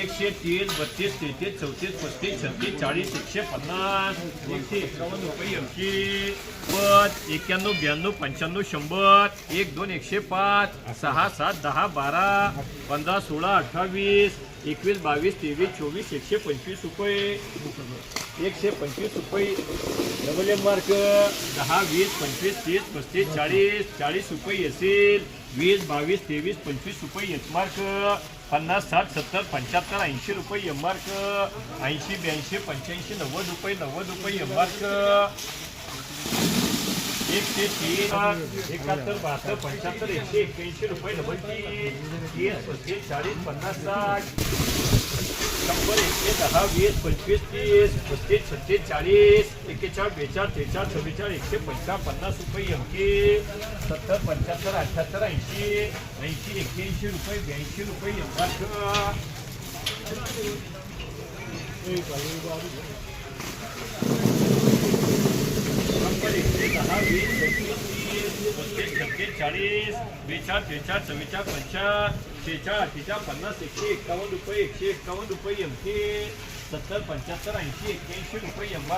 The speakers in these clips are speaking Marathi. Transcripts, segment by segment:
एकशे तीस बत्तीस तेहतीस चौतीस पस्तीस छत्तीस चाळीस एकशे पन्नास. एकशे एकावन्न रुपये ऐंशी पद एक्क्याण्णव ब्याण्णव पंच्याण्णव शंभर. एक दोन एकशे पाच. सहा सात दहा बारा. पंधरा सोळा अठ्ठावीस. एकवीस बावीस तेवीस चोवीस एकशे पंचवीस रुपये. एकशे पंचवीस रुपये. Double M mark. दहा वीस पंचवीस तीस पस्तीस चाळीस. चाळीस रुपये असेल वीस बावीस तेवीस पंचवीस रुपये एचमार्क पन्नास साठ सत्तर पंच्याहत्तर ऐंशी रुपये एम मार्क ऐंशी ब्याऐंशी पंच्याऐंशी नव्वद रुपये नव्वद रुपये एम एकशे तीन एकाहत्तर बहात्तर पंच्याहत्तर एकशे एक्क्याऐंशी रुपये डबल तीस पस्तीस चाळीस पन्नास साठ. शंभर एकशे दहा वीस पंचवीस तीस पस्तीस छत्तीस चाळीस एक्केचाळीस बेचाळीस त्रेचाळीस चव्वेचाळीस एकशे पंचावन्न पन्नास रुपये एमके सत्तर पंच्याहत्तर अठ्ठ्याहत्तर ऐंशी ऐंशी एक्क्याऐंशी रुपये ब्याऐंशी रुपये एकाहत्तर एकशे दहा वीस पंचवीस तीस पस्तीस छत्तीस चाळीस बेचाळीस त्रेचाळीस चव्वेचाळीस पंचाळीस शेचाळीस अठ्ठेचाळीस पन्नास एकशे एक्कावन्न रुपये एकशे एक्कावन्न रुपये एम के सत्तर पंच्याहत्तर ऐंशी एक्क्याऐंशी रुपये एम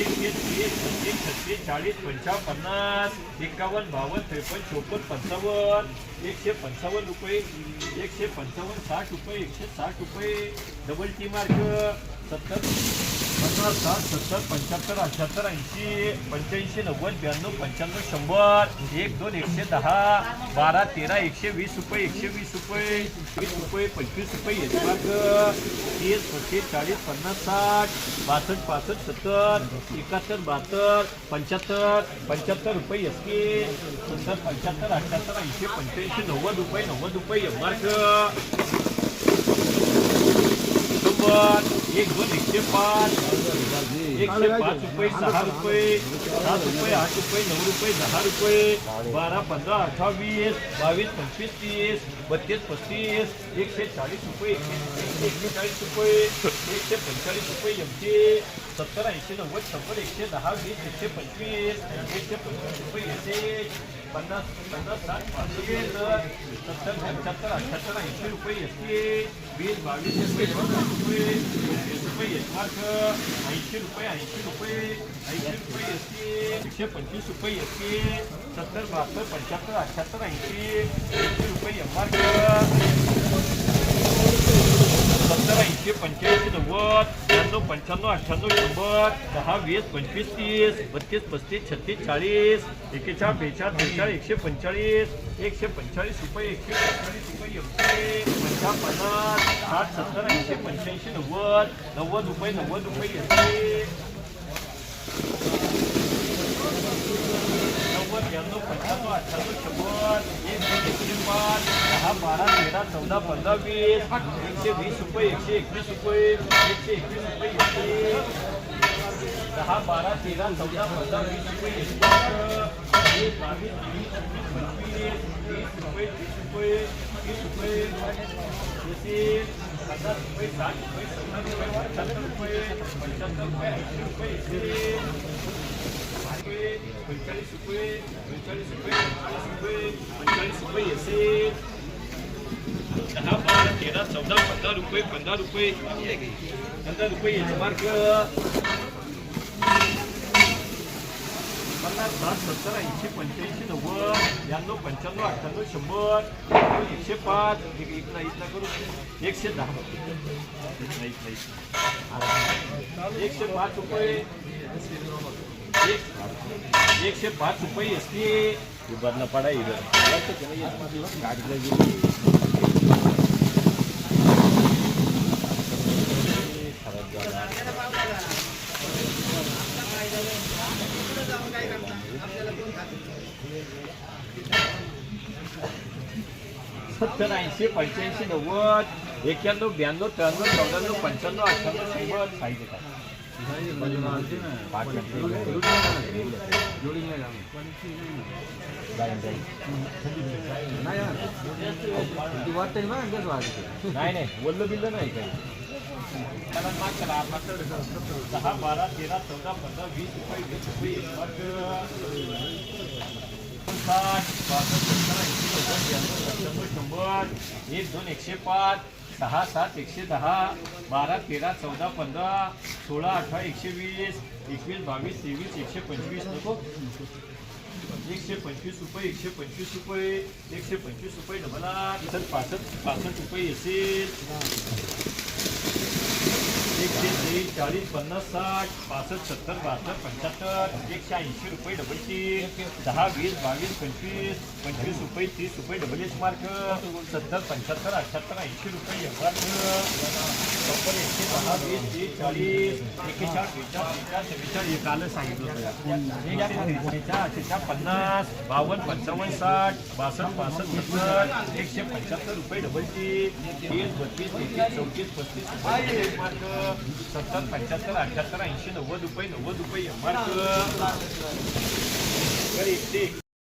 एकशे तीस छत्तीस छत्तीस चाळीस पंचावन्न पन्नास एकावन्न बावन्न त्रेपन्न चोपन्न पंचावन्न एकशे पंचावन्न रुपये एकशे पंचावन्न साठ रुपये एकशे साठ रुपये. डबल टी मार्क सत्तर. पन्नास साठ सत्तर पंच्याहत्तर अठ्ठ्याहत्तर ऐंशी पंच्याऐंशी नव्वद ब्याण्णव पंच्याण्णव शंभर एक दोन एकशे दहा बारा तेरा एकशे वीस रुपये एकशे वीस रुपये वीस रुपये पंचवीस रुपये एक तीस पस्तीस चाळीस पन्नास साठ बासष्ट पासष्ट सत्तर एकाहत्तर बहात्तर पंच्याहत्तर पंच्याहत्तर रुपये एस के सत्तर पंच्याहत्तर अठ्ठ्याहत्तर ऐंशी पंच्याऐंशी नव्वद रुपये नव्वद रुपये एम शंभर एक दोन एकशे पाच एकशे पाच रुपये सहा रुपये सात रुपये आठ रुपये नऊ रुपये दहा रुपये बारा पंधरा अठ्ठावीस बावीस पंचवीस तीस बत्तीस पस्तीस एकशे चाळीस रुपये एकशे एकशे चाळीस रुपये एकशे पंचेचाळीस रुपये एमशे सत्तर ऐंशी नव्वद शंभर एकशे दहा वीस एकशे पंचवीस एकशे पंचवीस रुपये एकशे पन्नास पन्नास साठ पाचशे सत्तर पंच्याहत्तर अठ्ठ्याहत्तर ऐंशी रुपये एकशे वीस बावीस रुपये पन्नास रुपये पंचवीस रुपये एक लाख ऐंशी रुपये ऐंशी रुपये ऐंशी रुपये एकशे एकशे पंचवीस रुपये एकशे सत्तर बहात्तर पंच्याहत्तर अठ्ठ्याहत्तर ऐंशी ऐंशी रुपये एम मार्क सत्तर ऐंशी पंच्याऐंशी नव्वद त्र्याण्णव पंच्याण्णव अठ्ठ्याण्णव शंभर दहा वीस पंचवीस तीस बत्तीस पस्तीस छत्तीस चाळीस एकेचाळ बेचाळ त्रेचाळीस एकशे पंचेचाळीस एकशे पंचेचाळीस रुपये एकशे पंचाळीस रुपये एकशे पंचावन्न पन्नास साठ सत्तर ऐंशी पंच्याऐंशी नव्वद नव्वद रुपये नव्वद रुपये एकशे नव्वद ब्याण्णव पंच्याण्णव अठ्ठ्याण्णव शंभर एक दोन एकशे पाच दहा बारा तेरा चौदा पंधरा वीस एकशे वीस रुपये एकशे एकवीस रुपये एकशे एकवीस रुपये एकशे दहा बारा तेरा चौदा पंधरा वीस रुपये एकशे बावीस पंचवीस तीस रुपये तीस रुपये तीस रुपये एकशे रुपये साठ रुपये सत्तर रुपये रुपये पंच्याहत्तर रुपये ऐंशी रुपये एकशे रुपये पंचेचाळीस रुपये पंचेचाळीस रुपये पंचेचाळीस रुपये पंचेचाळीस रुपये येसे. दहा बारा तेरा चौदा पंधरा रुपये पंधरा रुपये. पंधरा रुपये येसे मार्ग पन्नास साठ सत्तर ऐंशी पंच्याऐंशी नव्वद ब्याण्णव पंच्याण्णव अठ्ठ्याण्णव शंभर एकशे पाच. एक एक ना करू. एकशे दहा इथला इथला एकशे पाच रुपये. एकशे पाच रुपये एस टी. बदला पडा इधर सत्तर ऐंशी पंच्याऐंशी नव्वद एक्क्याण्णव ब्याण्णव त्र्याण्णव चौऱ्याण्णव पंच्याण्णव अठ्ठ्याण्णव शंभर साई देतात नाही नाही वल्ल बिल्ल नाही काही कारण माग करा आपल्याकडे दहा बारा तेरा चौदा पंधरा वीस रुपये वीस रुपये साठ बासष्ट सत्तर ऐंशी नव्वद ब्याण्णव शंभर एक दोन एकशे पाच. सहा सात एकशे दहा बारा तेरा चौदा पंधरा सोळा अठरा एकशे वीस एकवीस बावीस तेवीस एकशे पंचवीस नको. एकशे पंचवीस रुपये एकशे पंचवीस रुपये एकशे पंचवीस रुपये डबल आठ पासष्ट पासष्ट रुपये असेल एकशे तीस चाळीस पन्नास साठ पासष्ट सत्तर बहात्तर पंच्याहत्तर एकशे ऐंशी रुपये डबल तीन दहा वीस बावीस पंचवीस पंचवीस रुपये तीस रुपये डबल एस मार्क सत्तर पंच्याहत्तर अठ्ठ्याहत्तर ऐंशी रुपये एफ मार्क एकशे दहा वीस तीस चाळीस एकेचाळीस बेचाळीस बेचाळीस चव्वेचाळीस सांगितलं पन्नास बावन्न पंचावन्न साठ बासष्ट पासष्ट सत्तर एकशे पंच्याहत्तर रुपये डबल तीन तीस बत्तीस तेहतीस चौतीस पस्तीस रुपये मार्क सत्तर पंच्याहत्तर अठ्ठ्याहत्तर ऐंशी नव्वद रुपये नव्वद रुपये एम मार्क. एकशे